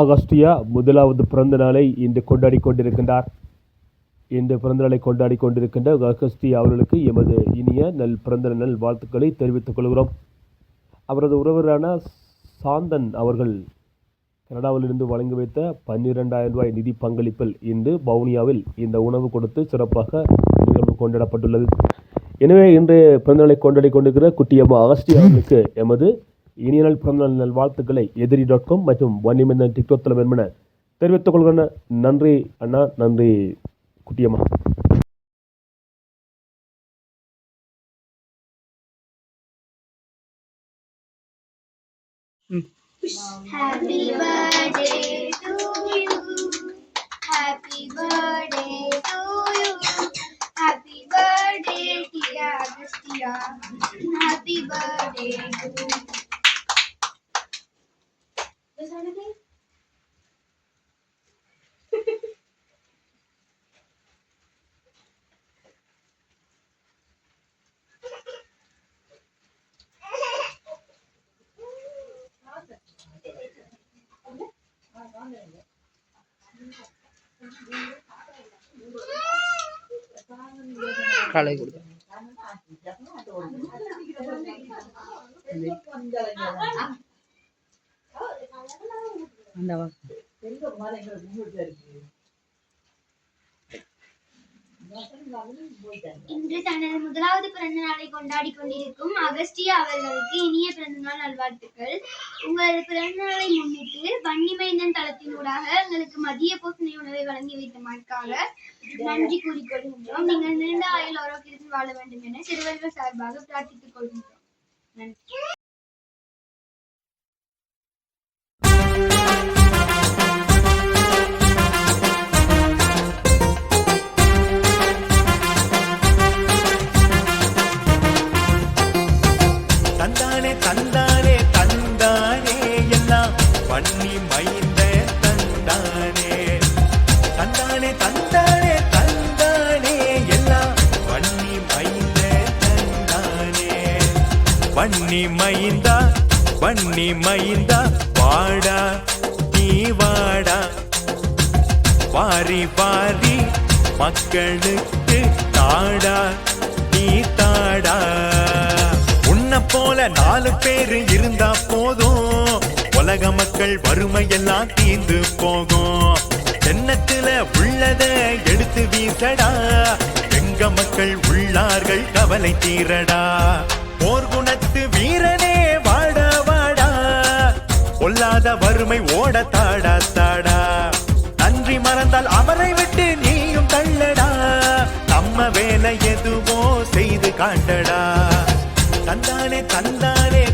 ஆகஸ்டியா முதலாவது பிறந்த நாளை இன்று கொண்டாடி கொண்டிருக்கின்றார். இன்று பிறந்த நாளை கொண்டாடி கொண்டிருக்கின்ற அகஸ்டியா அவர்களுக்கு எமது இனிய நல் பிறந்த நல் வாழ்த்துக்களை தெரிவித்துக் கொள்கிறோம். அவரது உறவரான சாந்தன் அவர்கள் கனடாவிலிருந்து வழங்கி வைத்த பன்னிரெண்டாயிரம் ரூபாய் நிதி பங்களிப்பில் இன்று வவுனியாவில் இந்த உணவு கொடுத்து சிறப்பாக நிகழ்வு கொண்டாடப்பட்டுள்ளது. எனவே இன்று பிறந்தநாளை கொண்டாடி கொண்டிருக்கிற குட்டியம்மா அகஸ்டியா அவர்களுக்கு எமது இனிய நாள் பிறந்தநாள் நல் வாழ்த்துக்களை எதிரி டாட் காம் மற்றும் வன்னிமந்தன் டிக்டாக் தலைவர் என தெரிவித்துக் கொள்கிறேன் நன்றி அண்ணா நன்றி குட்டியம்மா. Happy birthday. காலை கொடுங்க. அந்த இன்று தனது முதலாவது பிறந்த நாளை கொண்டாடி கொண்டிருக்கும் அகஸ்டியா அவர்களுக்கு இனிய பிறந்தநாள் நல்வாழ்த்துக்கள். உங்களது பிறந்த நாளை முன்னிட்டு வன்னிமைந்தன் தளத்தினூடாக எங்களுக்கு மதிய போசனை உணவை வழங்கி வைத்தமைக்காக நன்றி கூறிக்கொள்கின்றோம். நீங்கள் நீண்ட ஆயுள் ஆரோக்கியத்தில் வாழ வேண்டும் என சிறுவர்கள் சார்பாக பிரார்த்தித்துக் கொள்கின்றோம். தந்தானே தந்தானே தந்தானே. எல்லாம் பண்ணி மைந்த தந்தானே. மைந்தா பண்ணி மைந்தா வாடா நீ வாடா. பாரி பாரி மக்களுக்கு தாடா நீ தாடா. உன்ன போல நாலு பேரு இருந்தா போதும். உலக மக்கள் வறுமையெல்லாம் தீர்ந்து போகும். தென்னத்துல உள்ளத எடுத்து வீசடா. எங்க மக்கள் உள்ளார்கள் கவலை தீரடா. போர் குணத்து வீரனே வாடா வாடா. பொல்லாத வறுமை ஓட தாடா தாடா. நன்றி மறந்தால் அவரை விட்டு நீயும் தள்ளடா. நம்ம வேலை எதுவோ செய்து காண்டடா. தந்தானே தந்தானே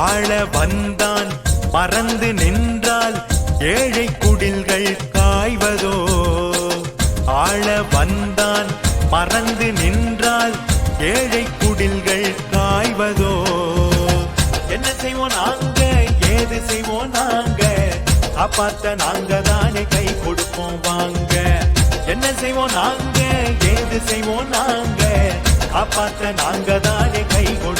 ஆள வந்தான். மறந்து நின்றால் ஏழை குடில்கள் காய்வதோ? ஆள வந்தான். மறந்து நின்றால் ஏழை குடில்கள் காய்வதோ? என்ன செய்வோம் நாங்க? ஏது செய்வோம் நாங்க? காப்பாத்த நாங்க தானே கை கொடுப்போம் வாங்க. என்ன செய்வோம் நாங்க? ஏது செய்வோம் நாங்க? அப்பாத்த நாங்க தானே கை கொடுப்போம்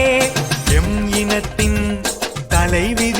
தலைவிதியோ